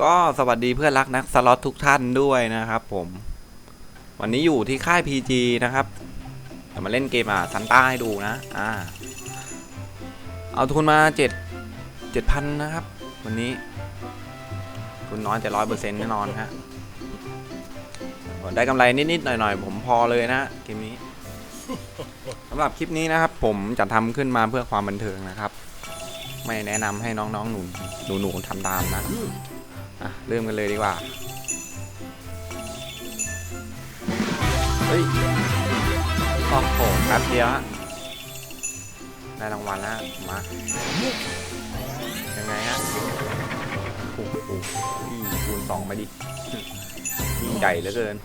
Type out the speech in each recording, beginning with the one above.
ก็สวัสดีเพื่อนรักนักสล็อตทุกท่านด้วยนะครับผม วันนี้อยู่ที่ค่าย PG นะครับจะมาเล่นเกมอะซันต้าให้ดูนะ อ่า เอาทุนมาเจ็ดเจ็ดพันนะครับ วันนี้ ทุนน้อยแต่ร้อยเปอร์เซ็นต์แน่นอนฮะได้กำไรนิดๆหน่อยๆ ผมพอเลยนะเกมนี้สำหรับคลิปนี้นะครับ ผมจะทำขึ้นมาเพื่อความบันเทิงนะครับ ไม่แนะนำให้น้องๆหนูหนูๆทำตามนะ อะเริ่มกันเลยดีกว่าเฮ้ยโอ้โหแป๊บเดียวฮะได้รางวัลแล้วมายังไงฮะโอ้โหอีคูณสองไปดิยิ่งใหญ่เหลือเกิน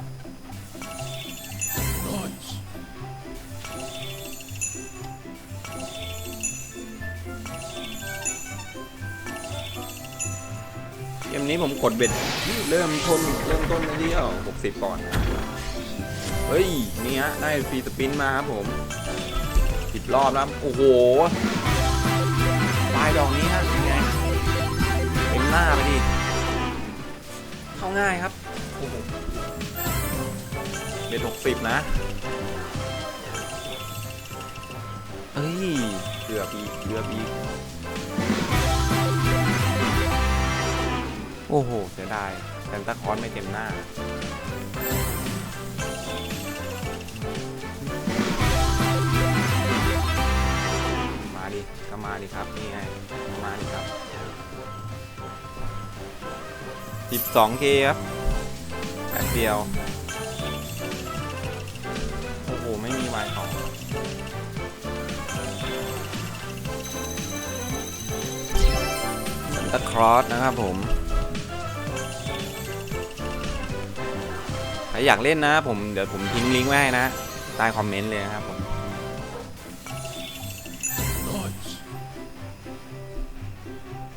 มนี้ผมกดเบ็ดเริ่มต้นเริ่มต้นที่เอ่หกสิบก่อนเฮ้ยนี่ฮะได้ฟรีสปินมาครับผมสิบรอบแล้วโอ้โหปลายดอกนี้ฮะยังไงเต็มหน้าไปดิเข้าง่ายครับโอ้โหเบ็ดหกสิบนะเฮ้ยเกือบอีกเกือบอีก โอ้โห เสียดายแซนตาคอสไม่เต็มหน้า มาดิ ก็มาดิครับ นี่ไง มาดิครับ 12K ครับแป๊บเดียว โอ้โห ไม่มีไวของซันตาคลอสนะครับผม รอยากเล่นนะ ผมเดี๋ยวผมทิ้งลิงก์ไว้ให้นะใต้คอมเมนต์เลยนะครับผม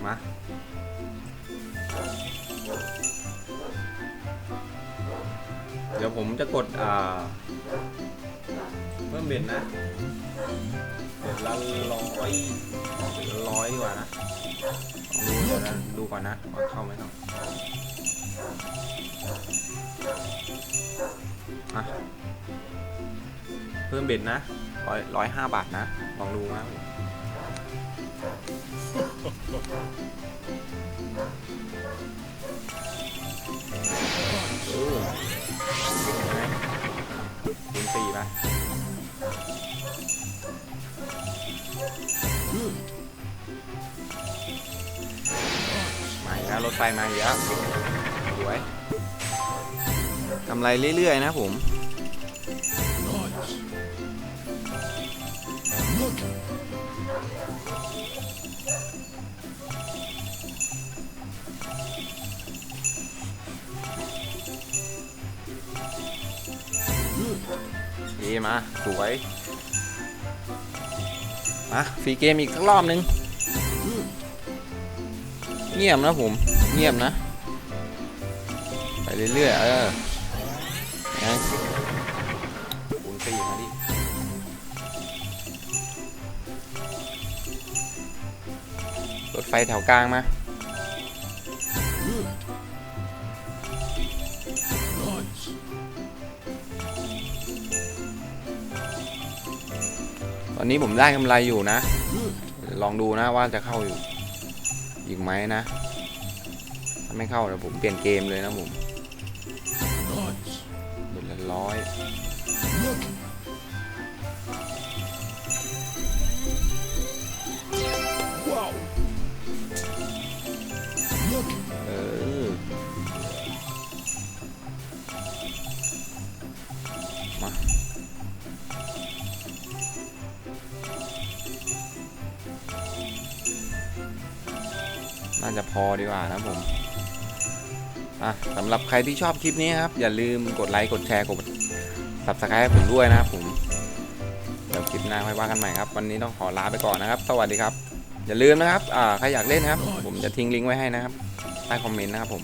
มาเดี๋ยวผมจะกดอ่าเพิ่มเบ็ดนะเบ็ดละร้อยร้อยดีกว่านะดูเดี๋ยวนะดูก่อนนะว่าเข้าไหมเข้า เพิ่มเบ็ดนะร้อยร้อยห้าบาทนะ ลองดูนะเออยังไงคูณสี่ไปมาอีกแล้วรถไฟมาอีกแล้วสวยกำไรเรื่อย ๆ นะผม เอมา สวย มาฟรีเกมอีกสักรอบนึง เงียบนะผม เงียบนะ ไปเรื่อยๆ เออไงคูณสี่มาดิ ไปแถวกลางมาตอนนี้ผมได้กำไรอยู่นะ ลองดูนะว่าจะเข้าอยู่อีกไหมนะ ถ้าไม่เข้าเดี๋ยวผมเปลี่ยนเกมเลยนะผม น่าจะพอดีกว่านะผมอะสำหรับใครที่ชอบคลิปนี้ครับ อย่าลืมกดไลค์กดแชร์กด subscribe ให้ผมด้วยนะครับผมเดี๋ยวคลิปหน้าค่อยว่ากันใหม่ครับ วันนี้ต้องขอลาไปก่อนนะครับ สวัสดีครับ อย่าลืมนะครับอ่าใครอยากเล่นนะครับ ผมจะทิ้งลิงก์ไว้ให้นะครับใต้คอมเมนต์นะครับผม